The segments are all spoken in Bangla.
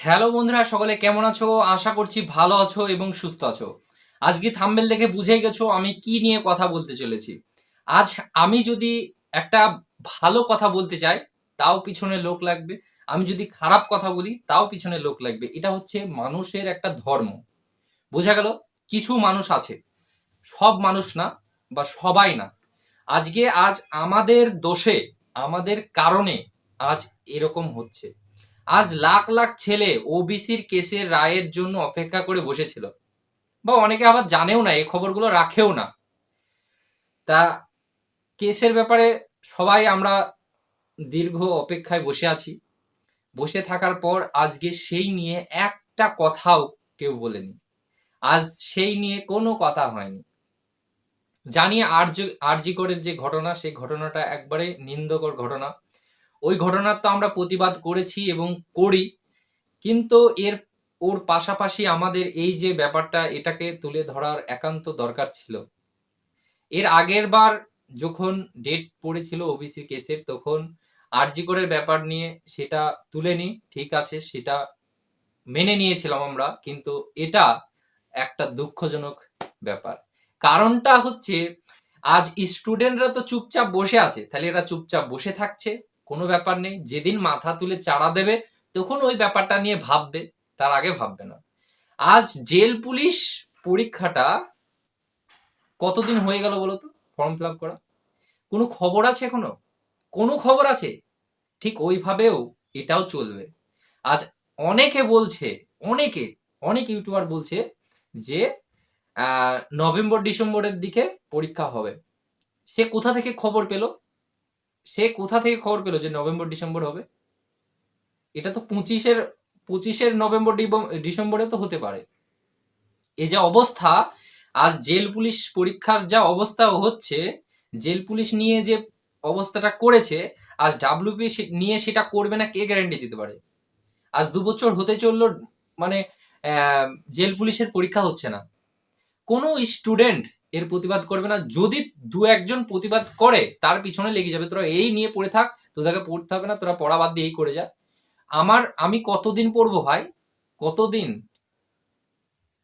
হ্যালো বন্ধুরা, সকলে কেমন আছো? আশা করছি ভালো আছো এবং সুস্থ আছো। আজকে থাম্বেল দেখে বুঝে গেছো আমি কি নিয়ে কথা বলতে চলেছি। আজ আমি যদি একটা ভালো কথা বলতে চাই, তাও পিছনে লোক লাগবে। আমি যদি খারাপ কথা বলি, তাও পিছনে লোক লাগবে। এটা হচ্ছে মানুষের একটা ধর্ম। বোঝা গেল? কিছু মানুষ আছে। সব মানুষ না বা সবাই না। আজকে আজ আমাদের দোষে, আমাদের কারণে আজ এরকম হচ্ছে। আজ লাখ লাখ ছেলে ওবিসির কেসের রায়ের জন্য অপেক্ষা করে বসেছিল। বা অনেকে আবার জানেও না এই খবরগুলো রাখেও না। তা কেসের ব্যাপারে সবাই আমরা দীর্ঘ অপেক্ষায় বসে আছি। বসে থাকার পর আজকে সেই নিয়ে একটা কথাও কেউ বলেনি। আজ সেই নিয়ে কোনো কথা হয়নি। জানি আরজ আরজিকরের যে ঘটনা, সেই ঘটনাটা একবারে নিন্দকর ঘটনা। ওই ঘটনার তো আমরা প্রতিবাদ করেছি এবং করি। কিন্তু এর, ওর পাশাপাশি আমাদের এই যে ব্যাপারটা, এটাকে তুলে ধরার একান্ত দরকার ছিল। এর আগের বার যখন ডেট পড়েছিল ওবিসি কেসের তখন আরজিকরের ব্যাপার নিয়ে সেটা তুলে নি ঠিক আছে, সেটা মেনে নিয়েছিলাম আমরা, কিন্তু এটা একটা দুঃখজনক ব্যাপার। কারণটা হচ্ছে, আজ স্টুডেন্টরা তো চুপচাপ বসে আছে, তাহলে এরা চুপচাপ বসে থাকছে। কোনো ব্যাপার নেই, যেদিন মাথা তুলে চাড়া দেবে, তখন ওই ব্যাপারটা নিয়ে ভাববে, তার আগে ভাববে না। আজ জেল পুলিশ পরীক্ষাটা কতদিন হয়ে গেল বলো তো? ফর্ম ফিল করা? কোনো খবর আছে এখনও? কোনো খবর আছে? ঠিক ওইভাবেও এটাও চলবে। আজ অনেকে বলছে, অনেকে, অনেক ইউটিউবার বলছে যে নভেম্বর ডিসেম্বরের দিকে পরীক্ষা হবে। সে কোথা থেকে খবর পেল? সে কোথা থেকে খবর পেল যে নভেম্বর, ডিসেম্বর হবে? এটা তো পঁচিশের পঁচিশের নভেম্বর ডিসেম্বরে তো হতে পারে। এই যে অবস্থা, আজ জেল পুলিশ পরীক্ষার যা অবস্থা হচ্ছে, জেল পুলিশ নিয়ে যে অবস্থাটা করেছে, আজ ডাব্লিউপি নিয়ে সেটা করবে না, কে গ্যারান্টি দিতে পারে? আজ দু বছর হতে চলল মানে জেল পুলিশের পরীক্ষা হচ্ছে না। কোনো স্টুডেন্ট এর প্রতিবাদ করবে না। যদি দু একজন প্রতিবাদ করে, তার পিছনে লেগে যাবে। তোরা এই নিয়ে পড়ে থাক, তোদেরকে পড়তে হবে না, তোরা পড়া বাদ দিয়ে এই করে যা। আমার, আমি কতদিন পড়ব ভাই? কতদিন?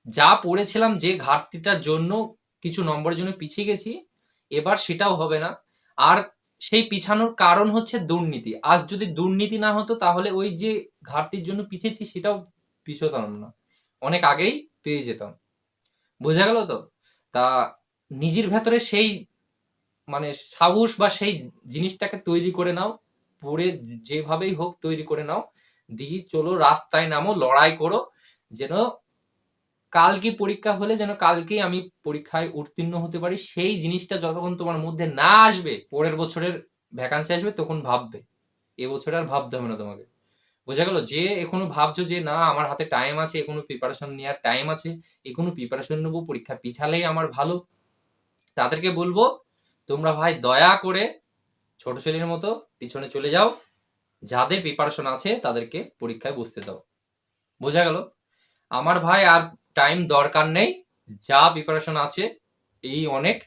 যা পড়েছিলাম, যে ঘাটতিটার জন্য কিছু নম্বরের জন্য পিছিয়ে গেছি, এবার সেটাও হবে না। আর সেই পিছানোর কারণ হচ্ছে দুর্নীতি। আজ যদি দুর্নীতি না হতো, তাহলে ওই যে ঘাটতির জন্য পিছিয়েছি, সেটাও পিছোতাম না। অনেক আগেই পেয়ে যেতাম। বোঝা গেল তো? তা নিজের ভেতরে সেই মানে সাহস বা সেই জিনিসটাকে তৈরি করে নাও, পড়ে যেভাবেই হোক তৈরি করে নাও। দিয়ে চলো রাস্তায় নামো, লড়াই করো, যেন কালকে পরীক্ষা হলে যেন কালকেই আমি পরীক্ষায় উত্তীর্ণ হতে পারি। সেই জিনিসটা যতক্ষণ তোমার মধ্যে না আসবে, পরের বছরের ভ্যাকান্সি আসবে, তখন ভাববে। এবছরে আর ভাবতে হবে না তোমাকে। বোঝা গেল যে এখনও ভাবছ যে না, আমার হাতে টাইম আছে এখনও প্রিপারেশন নেওয়ার টাইম আছে এখনও প্রিপারেশন নেব, পরীক্ষা পিছালেই আমার ভালো। তাদেরকে বলব, তোমরা ভাই দয়া করে ছোট ছেলের মতো পিছনে চলে যাও, যাদের প্রিপারেশন আছে তাদেরকে পরীক্ষায় বসতে দাও। বোঝা গেল? আমার ভাই আর টাইম দরকার নেই, যা প্রিপারেশন আছে, এই অনেক।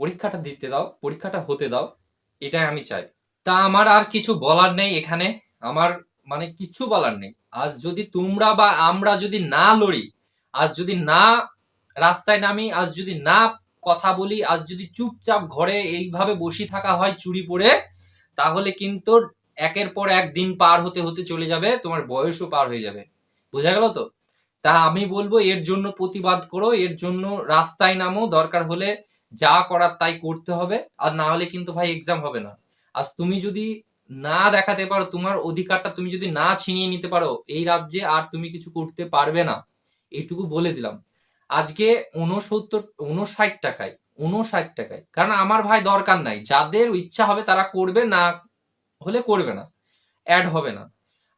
পরীক্ষাটা দিতে দাও, পরীক্ষাটা হতে দাও, এটাই আমি চাই। তা আমার আর কিছু বলার নেই এখানে। আমার মানে কিছু বলার নেই। আজ যদি তোমরা বা আমরা যদি না লড়ি, আজ যদি না রাস্তায় নামি, আজ যদি না কথা বলি, আজ যদি চুপচাপ ঘরে এইভাবে বসে থাকা হয় চুরি পরে তাহলে কিন্তু একের পর এক দিন পার হতে হতে চলে যাবে, তোমার বয়সও পার হয়ে যাবে। বোঝা গেল তো? তা আমি বলব, এর জন্য প্রতিবাদ করো, এর জন্য রাস্তায় নামো, দরকার হলে যা করার তাই করতে হবে, আর না হলে কিন্তু ভাই এক্সাম হবে না। আজ তুমি যদি না দেখাতে পারো, তোমার অধিকারটা তুমি যদি না ছিনিয়ে নিতে পারো, এই রাজ্যে আর তুমি কিছু করতে পারবে না। এটুকু বলে দিলাম। আজকে উনসত্তর উনষাট টাকায় উনষাট টাকায়, কারণ আমার ভাই দরকার নাই। যাদের ইচ্ছা হবে তারা করবে, না হলে করবে না অ্যাড হবে না।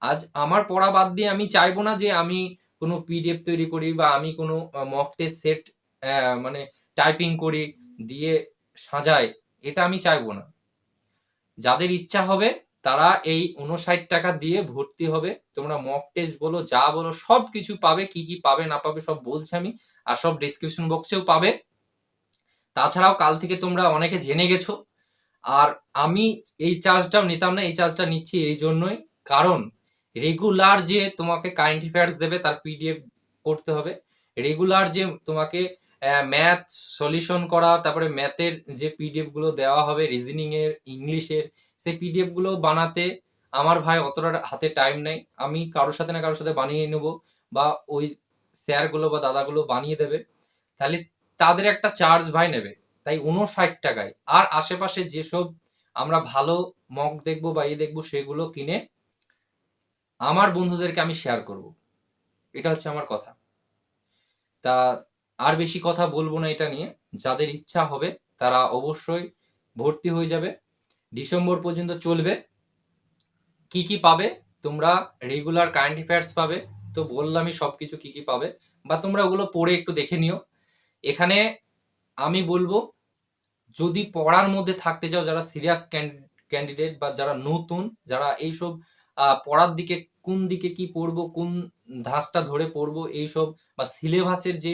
আজ আমার পড়া বাদ দিয়ে আমি চাইব না যে আমি কোনো পিডিএফ তৈরি করি বা আমি কোনো মক টেস্ট সেট মানে টাইপিং করি দিয়ে সাজাই, এটা আমি চাইব না। যাদের ইচ্ছা হবে, তারা এই উনষাট টাকা দিয়ে ভর্তি হবে। তোমরা মক টেস্ট বলো, যা বলো, সব কিছু পাবে, কি কি পাবে, না পাবে, সব বলছি আমি। আর সব ডিসক্রিপশন বক্সেও পাবে। তাছাড়াও কাল থেকে তোমরা অনেকে জেনে গেছো। আর আমি এই চার্জটাও নিতাম না, এই চার্জটা নিচ্ছি এই জন্যই। কারণ রেগুলার যে তোমাকে কারেন্ট অ্যাফেয়ার্স দেবে, তার পিডিএফ করতে হবে। রেগুলার যে তোমাকে ম্যাথ সলিউশন করা, তারপরে ম্যাথের যে পিডিএফগুলো দেওয়া হবে রিজনিং এর ইংলিশের সেই পিডিএফগুলো বানাতে আমার ভাই অতটা হাতে টাইম নেই। আমি কারোর সাথে না কারোর সাথে বানিয়ে নেব বা ওই স্যারগুলো বা দাদাগুলো বানিয়ে দেবে। তাহলে তাদের একটা চার্জ ভাই নেবে, তাই উনষাট টাকায়। আর আশেপাশে যেসব আমরা ভালো মগ দেখব বা ইয়ে দেখব, সেগুলো কিনে আমার বন্ধুদেরকে আমি শেয়ার করব। এটা হচ্ছে আমার কথা। তা আর বেশি কথা বলব না এটা নিয়ে। যাদের ইচ্ছা হবে, তারা অবশ্যই ভর্তি হয়ে যাবে। ডিসেম্বর পর্যন্ত চলবে। কি কি পাবে, তোমরা রেগুলার কারেন্ট অ্যাফেয়ার্স পাবে। তো বললামই সব কিছু কি কি পাবে, বা তোমরা ওগুলো পড়ে একটু দেখে নিও। এখানে আমি বলব, যদি পড়ার মধ্যে থাকতে চাও, যারা সিরিয়াস ক্যান্ডিডেট বা যারা নতুন, যারা এইসব পড়ার দিকে কোন দিকে কি পড়ব, কোন ধাঁচটা ধরে পড়ব, এইসব, বা সিলেবাসের যে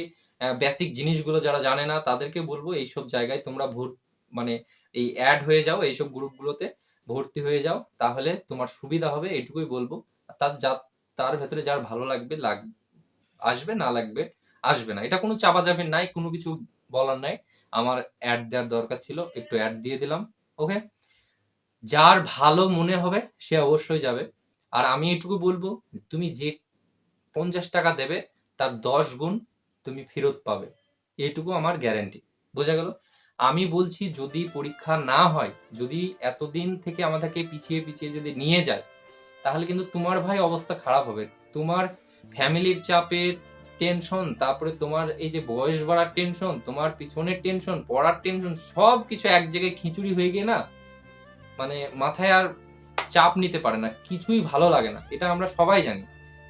বেসিক জিনিসগুলো যারা জানে না, তাদেরকে বলব এইসব জায়গায় তোমরা ভোট মানে এই অ্যাড হয়ে যাও, এইসব গ্রুপগুলোতে ভর্তি হয়ে যাও, তাহলে তোমার সুবিধা হবে এটুকুই বলব। তার যা, তার ভেতরে যার ভালো লাগবে, লাগ, আসবে, না লাগবে, আসবে না। এটা কোনো চাপা যাবে নাই, কোনো কিছু বলার নাই। আমার অ্যাড দেওয়ার দরকার ছিল, একটু অ্যাড দিয়ে দিলাম ওকে যার ভালো মনে হবে, সে অবশ্যই যাবে। আর আমি এটুকু বলব, তুমি যে পঞ্চাশ টাকা দেবে, তার দশ গুণ তুমি ফেরত পাবে। এইটুকু আমার গ্যারান্টি বোঝা গেল? আমি বলছি, যদি পরীক্ষা না হয়, যদি এতদিন থেকে আমাদেরকে পিছিয়ে পিছিয়ে যদি নিয়ে যায়, তাহলে কিন্তু তোমার ভাই অবস্থা খারাপ হবে। তোমার ফ্যামিলির চাপে টেনশন তারপরে তোমার এই যে বয়স বাড়ার টেনশন তোমার পিছনের টেনশন পড়ার টেনশন সব কিছু এক জায়গায় খিচুড়ি হয়ে গিয়ে না মানে মাথায় আর চাপ নিতে পারে না, কিছুই ভালো লাগে না। এটা আমরা সবাই জানি।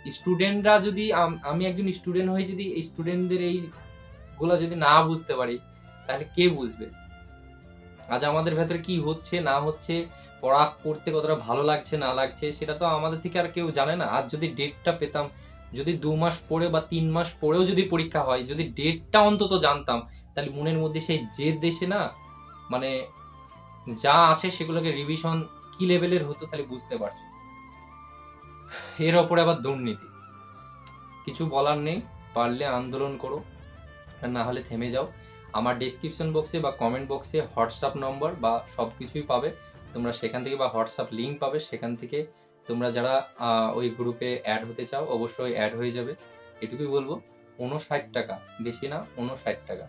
স্টুডেন্টরা যদি আমি একজন স্টুডেন্ট হয়ে যদি এই স্টুডেন্টদের এই গুলো যদি না বুঝতে পারি, তাহলে কে বুঝবে? আজ আমাদের ভেতরে কি হচ্ছে, না হচ্ছে, পড়া করতে কতটা ভালো লাগছে, না লাগছে, সেটা তো আমাদের থেকে আর কেউ জানে না। আজ যদি ডেটটা পেতাম, যদি দু মাস পরে বা তিন মাস পরেও যদি পরীক্ষা হয়, যদি ডেটটা অন্তত জানতাম, তাহলে মনের মধ্যে সেই যে দেশে না মানে যা আছে সেগুলোকে রিভিশন কি লেভেলের হতো তাহলে বুঝতে পারছ। এর ওপরে আবার দুর্নীতি। কিছু বলার নেই, পারলে আন্দোলন করো, আর না হলে থেমে যাও। আমার ডেসক্রিপশন বক্সে বা কমেন্ট বক্সে হোয়াটসঅ্যাপ নম্বর বা সব কিছুই পাবে। তোমরা সেখান থেকে বা হোয়াটসঅ্যাপ লিঙ্ক পাবে, সেখান থেকে তোমরা যারা ওই গ্রুপে অ্যাড হতে চাও, অবশ্যই অ্যাড হয়ে যাবে। এটুকুই বলব উনষাট টাকা, বেশি না উনষাট টাকা।